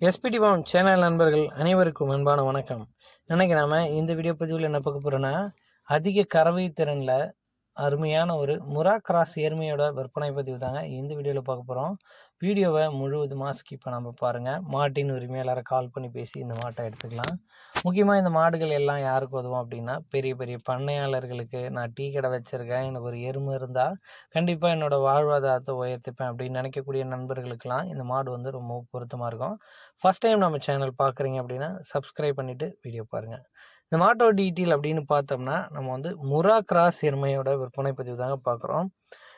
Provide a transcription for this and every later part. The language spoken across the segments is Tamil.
எஸ்பிடி பவுன் சேனல் நண்பர்கள் அனைவருக்கும் அன்பான வணக்கம். இன்னைக்கு நாம இந்த வீடியோ பதிவில் என்ன பார்க்க போகிறோன்னா அதிக கறவை திறனில் அருமையான ஒரு முரா கிராஸ் எருமையோட விற்பனை பதிவு தாங்க இந்த வீடியோவில் பார்க்க போகிறோம் வீடியோவை முழுவதுமாக ஸ்கிப் பண்ணாமல் பாருங்கள் மாட்டின் உரிமையாளரை கால் பண்ணி பேசி இந்த மாட்டை எடுத்துக்கலாம். முக்கியமாக இந்த மாடுகள் எல்லாம் யாருக்கு உதவும் அப்படின்னா பெரிய பெரிய பண்ணையாளர்களுக்கு. நான் டீ கடை வச்சுருக்கேன். எனக்கு ஒரு எருமை இருந்தால் கண்டிப்பாக என்னோடய வாழ்வாதாரத்தை உயர்த்திப்பேன் அப்படின்னு நினைக்கக்கூடிய நண்பர்களுக்கெல்லாம் இந்த மாடு வந்து ரொம்ப பொருத்தமாக இருக்கும். ஃபஸ்ட் டைம் நம்ம சேனல் பார்க்குறீங்க அப்படின்னா சப்ஸ்கிரைப் பண்ணிவிட்டு வீடியோ பாருங்கள் இந்த மாட்டோ டீட்டெயில் அப்படின்னு பார்த்தோம்னா நம்ம வந்து முரா கிராஸ் எருமையோட விற்பனை பதிவு தாங்க பார்க்குறோம்.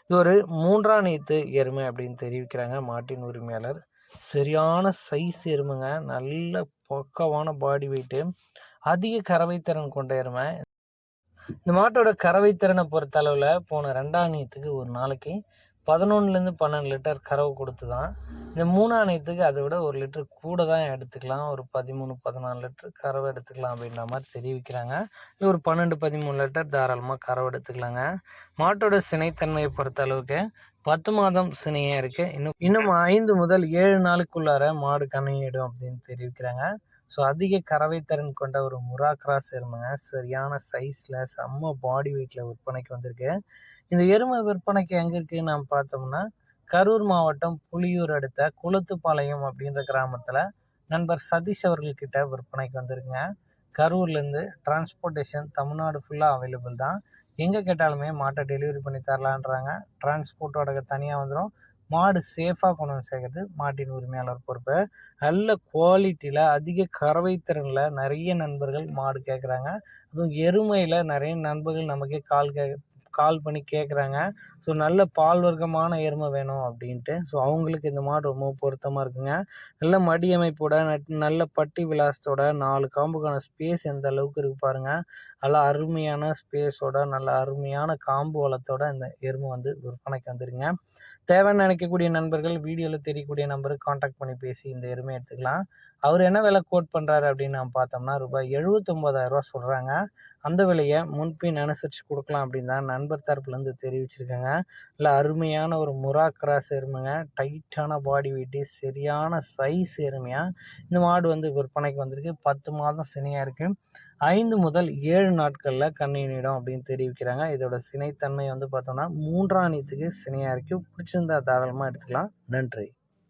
இது ஒரு மூன்றாம் நீத்து எருமை அப்படின்னு தெரிவிக்கிறாங்க மாட்டின் உரிமையாளர். சரியான சைஸ் எருமைங்க. நல்ல பக்கவான பாடி வெயிட்டு அதிக கறவைத்திறன் கொண்ட எருமை. இந்த மாட்டோட கறவைத்திறனை பொறுத்த அளவில் போன ரெண்டாம் நீத்துக்கு ஒரு நாளைக்கு பதினொன்றுலேருந்து பன்னெண்டு லிட்டர் கறவை கொடுத்து தான் இந்த மூணாணையத்துக்கு அதை விட ஒரு லிட்டர் கூட தான் எடுத்துக்கலாம். ஒரு பதிமூணு பதினாலு லிட்டர் கறவை எடுத்துக்கலாம் அப்படின்ற மாதிரி தெரிவிக்கிறாங்க. இல்லை ஒரு பன்னெண்டு பதிமூணு லிட்டர் தாராளமாக கறவை எடுத்துக்கலாங்க. மாட்டோட சினைத்தன்மையை பொறுத்த அளவுக்கு பத்து மாதம் சினையாக இருக்குது இன்னும் இன்னும் ஐந்து முதல் ஏழு நாளுக்குள்ளார மாடு கணையிடும் அப்படின்னு தெரிவிக்கிறாங்க. ஸோ அதிக கறவை திறன் கொண்ட ஒரு முரா கிராஸ் எருமைங்க சரியான சைஸில் செம்ம பாடி வெயிட்டில் விற்பனைக்கு வந்திருக்கு. இந்த எருமை விற்பனைக்கு எங்கே இருக்குதுன்னு நாம் பார்த்தோம்னா கரூர் மாவட்டம் புளியூர் அடுத்த குளத்துப்பாளையம் அப்படின்ற கிராமத்தில் நண்பர் சதீஷ் அவர்கள்கிட்ட விற்பனைக்கு வந்திருக்குங்க. கரூர்லேருந்து டிரான்ஸ்போர்ட்டேஷன் தமிழ்நாடு ஃபுல்லாக அவைலபிள் தான். எங்கே கேட்டாலுமே மாட்டை டெலிவரி பண்ணி தரலான்றாங்க. டிரான்ஸ்போர்ட்டோட தனியாக வந்துடும் மாடு சேஃபாக கொண்டு வந்து சேர்க்கறது மாட்டின் உரிமையாளர் பொறுப்பை. நல்ல குவாலிட்டியில் அதிக கறவை திறனில் நிறைய நண்பர்கள் மாடு கேட்குறாங்க அதுவும் எருமையில் நிறைய நண்பர்கள் நமக்கே கால் கே கால் பண்ணி கேட்குறாங்க ஸோ நல்ல பால் வர்க்கமான எருமை வேணும் அப்படின்ட்டு. ஸோ அவங்களுக்கு இந்த மாடு ரொம்ப பொருத்தமாக இருக்குங்க. நல்ல மடி அமைப்போட நல்ல பட்டி விலாசத்தோட நாலு காம்புக்கான ஸ்பேஸ் எந்த அளவுக்கு இருக்கு பாருங்கள் நல்லா அருமையான ஸ்பேஸோட நல்ல அருமையான காம்பு வளத்தோட இந்த எருமை வந்து விற்பனைக்கு வந்துருங்க தேவைன்னு நினைக்கக்கூடிய நண்பர்கள் வீடியோவில் தெரியக்கூடிய நம்பருக்கு காண்டாக்ட் பண்ணி பேசி இந்த எருமை எடுத்துக்கலாம். அவர் என்ன விலை கோட் பண்ணுறாரு அப்படின்னு நம்ம பார்த்தோம்னா ரூபாய் எழுபத்தொம்போதாயிரரூவா சொல்கிறாங்க அந்த விலையை முன்பின் அனுசரித்து கொடுக்கலாம் அப்படின்னு தான் நண்பர் தரப்புலேருந்து தெரிவிச்சிருக்காங்க. இல்லை அருமையான ஒரு முரா கிராஸ் எருமைங்க. டைட்டான பாடி வெயிட்டு சரியான சைஸ் எருமையாக இந்த மாடு வந்து விற்பனைக்கு வந்திருக்கு. பத்து மாதம் சினியாக இருக்குது ஐந்து முதல் ஏழு நாட்களில் கண்ணியிடம் அப்படின்னு தெரிவிக்கிறாங்க. இதோட சினைத்தன்மை வந்து பார்த்தோம்னா மூன்றாம் நீத்துக்கு சினையாக இருக்குது பிடிச்சிருந்தா தாராளமாக எடுத்துக்கலாம். நன்றி.